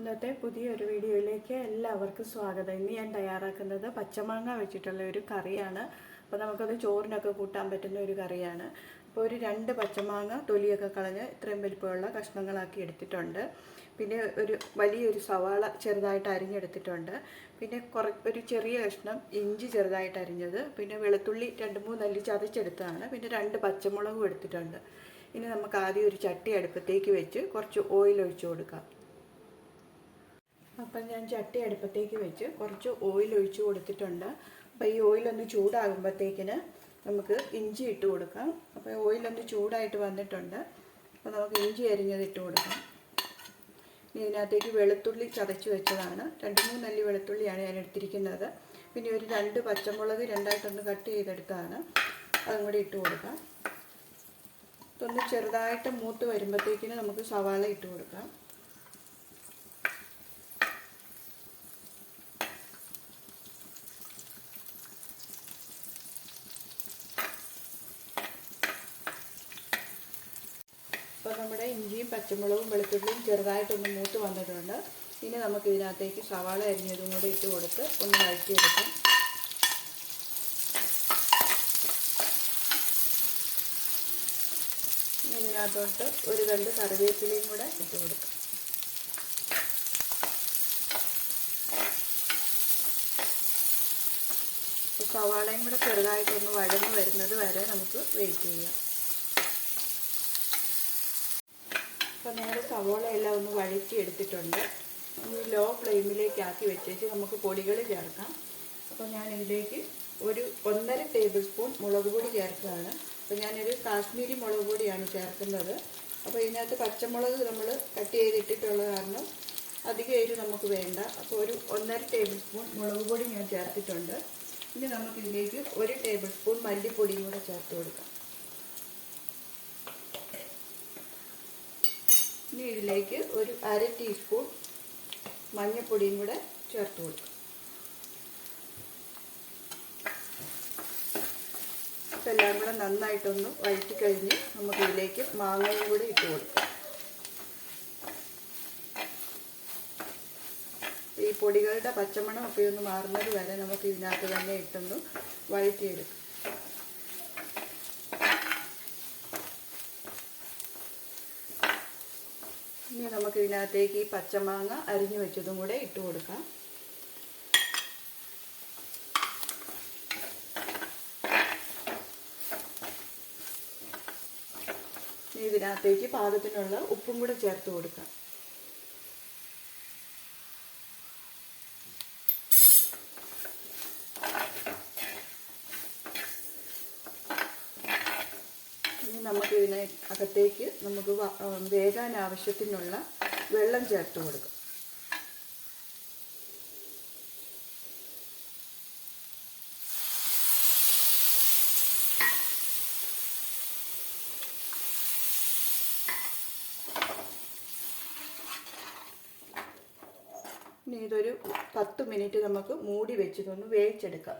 ഇന്നത്തെ പുതിയൊരു വീഡിയോയിലേക്ക് എല്ലാവർക്കും സ്വാഗതം. ഇന്ന് ഞാൻ തയ്യാറാക്കുന്നത് പച്ചമാങ്ങ വെച്ചിട്ടുള്ള ഒരു കറിയാണ്. അപ്പോൾ നമുക്കത് ചോറിനൊക്കെ കൂട്ടാൻ പറ്റുന്ന ഒരു കറിയാണ്. അപ്പോൾ ഒരു രണ്ട് പച്ചമാങ്ങ തൊലിയൊക്കെ കളഞ്ഞ് ഇത്രയും വലിപ്പമുള്ള കഷ്ണങ്ങളാക്കി എടുത്തിട്ടുണ്ട്. പിന്നെ ഒരു വലിയൊരു സവാള ചെറുതായിട്ട് അരിഞ്ഞെടുത്തിട്ടുണ്ട്. പിന്നെ കുറ ഒരു ചെറിയ കഷ്ണം ഇഞ്ചി ചെറുതായിട്ട് അരിഞ്ഞത്. പിന്നെ വെളുത്തുള്ളി രണ്ട് മൂന്ന് അല്ലി ചതച്ചെടുത്തതാണ്. പിന്നെ രണ്ട് പച്ചമുളകും എടുത്തിട്ടുണ്ട്. ഇനി നമുക്ക് ആദ്യം ഒരു ചട്ടി അടുപ്പത്തേക്ക് വെച്ച് കുറച്ച് ഓയിൽ ഒഴിച്ചു കൊടുക്കാം. അപ്പം ഞാൻ ചട്ടി അടുപ്പത്തേക്ക് വെച്ച് കുറച്ച് ഓയിൽ ഒഴിച്ച് കൊടുത്തിട്ടുണ്ട്. അപ്പോൾ ഈ ഓയിലൊന്ന് ചൂടാകുമ്പോഴത്തേക്കിന് നമുക്ക് ഇഞ്ചി ഇട്ട് കൊടുക്കാം. അപ്പോൾ ഓയിലൊന്ന് ചൂടായിട്ട് വന്നിട്ടുണ്ട്. അപ്പോൾ നമുക്ക് ഇഞ്ചി അരിഞ്ഞത് ഇട്ട് കൊടുക്കാം. ഇനി ഇതിനകത്തേക്ക് വെളുത്തുള്ളി ചതച്ച് വെച്ചതാണ്. രണ്ട് മൂന്നല്ലി വെളുത്തുള്ളിയാണ് ഞാൻ എടുത്തിരിക്കുന്നത്. പിന്നെ ഒരു രണ്ട് പച്ചമുളക് രണ്ടായിട്ടൊന്ന് കട്ട് ചെയ്തെടുത്താണ്. അതും കൂടി ഇട്ട് കൊടുക്കാം. ഇതൊന്ന് ചെറുതായിട്ട് മൂത്ത് വരുമ്പോഴത്തേക്കിന് നമുക്ക് സവാള ഇട്ട് കൊടുക്കാം. ഇപ്പോൾ നമ്മുടെ ഇഞ്ചിയും പച്ചമുളകും വെളുത്തുള്ളിയും ചെറുതായിട്ടൊന്ന് മൂത്ത് വന്നിട്ടുണ്ട് ഇനി നമുക്ക് ഇതിനകത്തേക്ക് സവാള അരിഞ്ഞതും കൂടി ഇട്ട് കൊടുത്ത് ഒന്ന് വഴറ്റിയെടുക്കാം. ഇതിനകത്തോട്ട് ഒരു രണ്ട് കറിവേപ്പിലയും കൂടെ ഇട്ട് കൊടുക്കാം. അപ്പോൾ സവാളയും കൂടെ ചെറുതായിട്ടൊന്ന് വഴന്ന് വരുന്നത് വരെ നമുക്ക് വെയിറ്റ് ചെയ്യാം. അപ്പോൾ നേരെ സവോളയെല്ലാം ഒന്ന് വഴറ്റി എടുത്തിട്ടുണ്ട് ഒന്ന് ലോ ഫ്ലെയിമിലേക്ക് ആക്കി വെച്ചേച്ച് നമുക്ക് പൊടികൾ ചേർക്കാം. അപ്പോൾ ഞാൻ ഇതിലേക്ക് ഒരു ഒന്നര ടേബിൾ സ്പൂൺ മുളക് പൊടി ചേർക്കുകയാണ്. അപ്പോൾ ഞാനൊരു കാശ്മീരി മുളക് പൊടിയാണ് ചേർക്കുന്നത്. അപ്പോൾ ഇതിനകത്ത് പച്ചമുളക് നമ്മൾ കട്ട് ചെയ്തിട്ടിട്ടുള്ള കാരണം അധികം എരിവ് നമുക്ക് വേണ്ട. അപ്പോൾ ഒരു ഒന്നര ടേബിൾ സ്പൂൺ മുളക് പൊടി ഞാൻ ചേർത്തിട്ടുണ്ട്. ഇനി നമുക്കിതിലേക്ക് ഒരു ടേബിൾ സ്പൂൺ മല്ലിപ്പൊടിയും കൂടെ ചേർത്ത് കൊടുക്കാം. ഇനി ഇതിലേക്ക് ഒരു അര ടീസ്പൂൺ മഞ്ഞൾപ്പൊടിയും കൂടെ ചേർത്ത് കൊടുക്കും. എല്ലാം കൂടെ നന്നായിട്ടൊന്ന് വഴറ്റി കഴിഞ്ഞ് നമുക്ക് ഇതിലേക്ക് മാങ്ങയും കൂടെ ഇട്ട് കൊടുക്കാം. ഈ പൊടികളുടെ പച്ചമണം ഒക്കെ ഒന്ന് മാറുന്നത് വരെ നമുക്ക് ഇതിനകത്ത് തന്നെ ഇട്ടൊന്ന് വഴറ്റിയെടുക്കാം. ഇനി നമുക്ക് ഇതിനകത്തേക്ക് ഈ പച്ചമാങ്ങ അരിഞ്ഞു വെച്ചതും കൂടെ ഇട്ട് കൊടുക്കാം. ഇതിനകത്തേക്ക് പാകത്തിനുള്ള ഉപ്പും കൂടെ ചേർത്ത് കൊടുക്കാം. ഇനി നമുക്ക് ഇതിനെ അകത്തേക്ക് നമുക്ക് വേകാൻ ആവശ്യത്തിനുള്ള വെള്ളം ചേർത്ത് കൊടുക്കും. ഇനി ഇതൊരു പത്ത് മിനിറ്റ് നമുക്ക് മൂടി വെച്ചിട്ടൊന്ന് വേവിച്ചെടുക്കാം.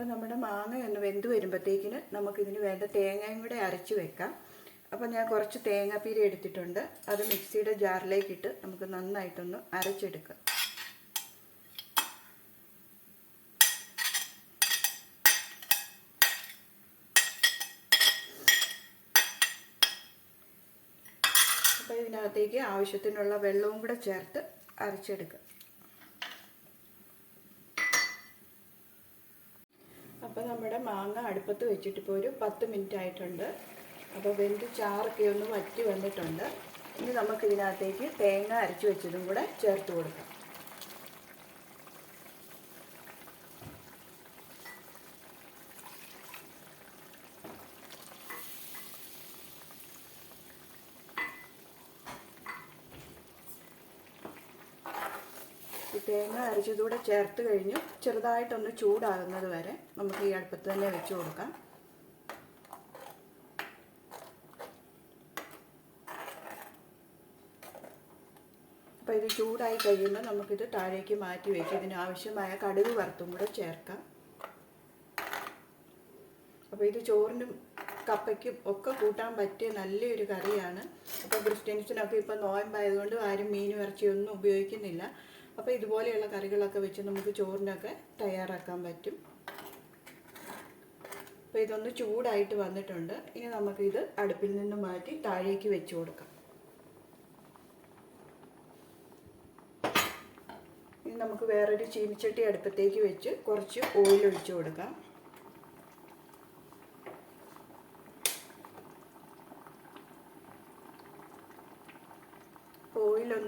അപ്പോൾ നമ്മുടെ മാങ്ങ ഒന്ന് വെന്ത് വരുമ്പോഴത്തേക്കിന് നമുക്കിതിന് വേണ്ട തേങ്ങയും കൂടെ അരച്ച് വെക്കാം. അപ്പോൾ ഞാൻ കുറച്ച് തേങ്ങാപ്പീര എടുത്തിട്ടുണ്ട്. അത് മിക്സിയുടെ ജാറിലേക്ക് ഇട്ട് നമുക്ക് നന്നായിട്ടൊന്ന് അരച്ചെടുക്കാം. അപ്പോൾ ഇതിനകത്തേക്ക് ആവശ്യത്തിനുള്ള വെള്ളവും കൂടെ ചേർത്ത് അരച്ചെടുക്കാം അപ്പോൾ നമ്മുടെ മാങ്ങ അടുപ്പത്ത് വെച്ചിട്ട് ഇപ്പോൾ ഒരു പത്ത് മിനിറ്റ് ആയിട്ടുണ്ട്. അപ്പോൾ വെന്ത് ചാറൊക്കെ ഒന്ന് വറ്റി വന്നിട്ടുണ്ട്. ഇനി നമുക്കിതിനകത്തേക്ക് തേങ്ങ അരച്ച് വെച്ചതും കൂടെ ചേർത്ത് കൊടുക്കാം ഈ തേങ്ങ അരച്ചതുകൂടെ ചേർത്ത് കഴിഞ്ഞു. ചെറുതായിട്ടൊന്ന് ചൂടാകുന്നത് വരെ നമുക്ക് ഈ അടുപ്പത്ത് തന്നെ വെച്ച് കൊടുക്കാം. അപ്പോൾ ഇത് ചൂടായി കഴിയുമ്പോൾ നമുക്കിത് താഴേക്ക് മാറ്റി വെച്ച് ഇതിനാവശ്യമായ കടുക് വറുത്തും കൂടെ ചേർക്കാം. അപ്പോൾ ഇത് ചോറിനും കപ്പയ്ക്കും ഒക്കെ കൂട്ടാൻ പറ്റിയ നല്ലൊരു കറിയാണ്. അപ്പോൾ ക്രിസ്ത്യൻസിനൊക്കെ ഇപ്പോൾ നോയമ്പായതുകൊണ്ട് ആരും മീനും ഇറച്ചിയൊന്നും ഉപയോഗിക്കുന്നില്ല. അപ്പോൾ ഇതുപോലെയുള്ള കറികളൊക്കെ വെച്ച് നമുക്ക് ചോറിനൊക്കെ തയ്യാറാക്കാൻ പറ്റും. അപ്പോൾ ഇതൊന്ന് ചൂടായിട്ട് വന്നിട്ടുണ്ട്. ഇനി നമുക്കിത് അടുപ്പിൽ നിന്ന് മാറ്റി താഴേക്ക് വെച്ച് കൊടുക്കാം. ഇനി നമുക്ക് വേറൊരു ചീനിച്ചട്ടി അടുപ്പത്തേക്ക് വെച്ച് കുറച്ച് ഓയിൽ ഒഴിച്ച് കൊടുക്കാം.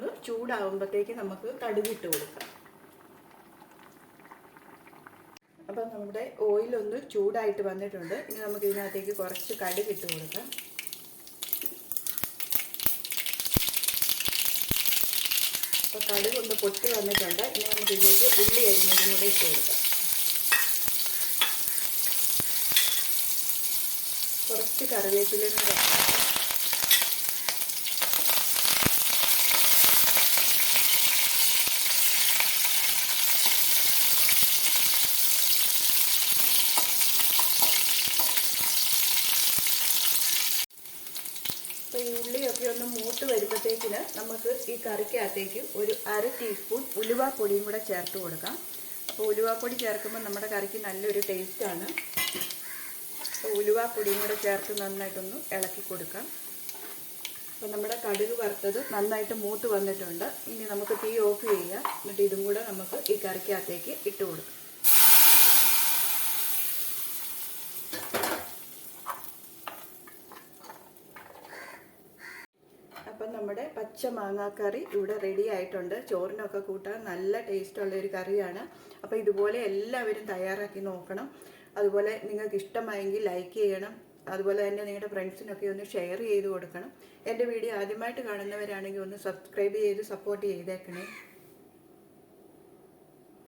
ഓയിലൊന്ന് ചൂടാകുമ്പോഴത്തേക്ക് നമുക്ക് കടുകിട്ട് കൊടുക്കാം. അപ്പം നമ്മുടെ ഓയിലൊന്ന് ചൂടായിട്ട് വന്നിട്ടുണ്ട്. ഇനി നമുക്ക് ഇതിനകത്തേക്ക് കുറച്ച് കടുക് ഇട്ട് കൊടുക്കാം. അപ്പോൾ കടുക് ഒന്ന് പൊട്ടി വന്നിട്ടുണ്ട്. ഇനി നമുക്ക് ഇതിലേക്ക് ഉള്ളി അരിഞ്ഞതും കൂടെ ഇട്ട് കൊടുക്കാം. കുറച്ച് കറിവേപ്പിലയും കൂടെ അപ്പോൾ ഈ ഉള്ളിയൊക്കെ ഒന്ന് മൂത്ത് വരുമ്പോഴത്തേക്കിന് നമുക്ക് ഈ കറിക്കകത്തേക്ക് ഒരു അര ടീസ്പൂൺ ഉലുവാപ്പൊടിയും കൂടെ ചേർത്ത് കൊടുക്കാം. അപ്പോൾ ഉലുവാപ്പൊടി ചേർക്കുമ്പോൾ നമ്മുടെ കറിക്ക് നല്ലൊരു ടേസ്റ്റാണ് അപ്പോൾ ഉലുവാപ്പൊടിയും കൂടെ ചേർത്ത് നന്നായിട്ടൊന്ന് ഇളക്കി കൊടുക്കാം. അപ്പോൾ നമ്മുടെ കടുക് വറുത്തത് നന്നായിട്ട് മൂത്ത് വന്നിട്ടുണ്ട്. ഇനി നമുക്ക് തീ ഓഫ് ചെയ്യാം. എന്നിട്ട് ഇതും കൂടെ നമുക്ക് ഈ കറിക്കകത്തേക്ക് ഇട്ട് കൊടുക്കാം അപ്പം നമ്മുടെ പച്ച മാങ്ങാക്കറി ഇവിടെ റെഡി ആയിട്ടുണ്ട്. ചോറിനൊക്കെ കൂട്ടാൻ നല്ല ടേസ്റ്റുള്ള ഒരു കറിയാണ്. അപ്പോൾ ഇതുപോലെ എല്ലാവരും തയ്യാറാക്കി നോക്കണം. അതുപോലെ നിങ്ങൾക്ക് ഇഷ്ടമായെങ്കിൽ ലൈക്ക് ചെയ്യണം. അതുപോലെ തന്നെ നിങ്ങളുടെ ഫ്രണ്ട്സിനൊക്കെ ഒന്ന് ഷെയർ ചെയ്ത് കൊടുക്കണം. എന്റെ വീഡിയോ ആദ്യമായിട്ട് കാണുന്നവരാണെങ്കിൽ ഒന്ന് സബ്സ്ക്രൈബ് ചെയ്ത് സപ്പോർട്ട് ചെയ്തേക്കണേ.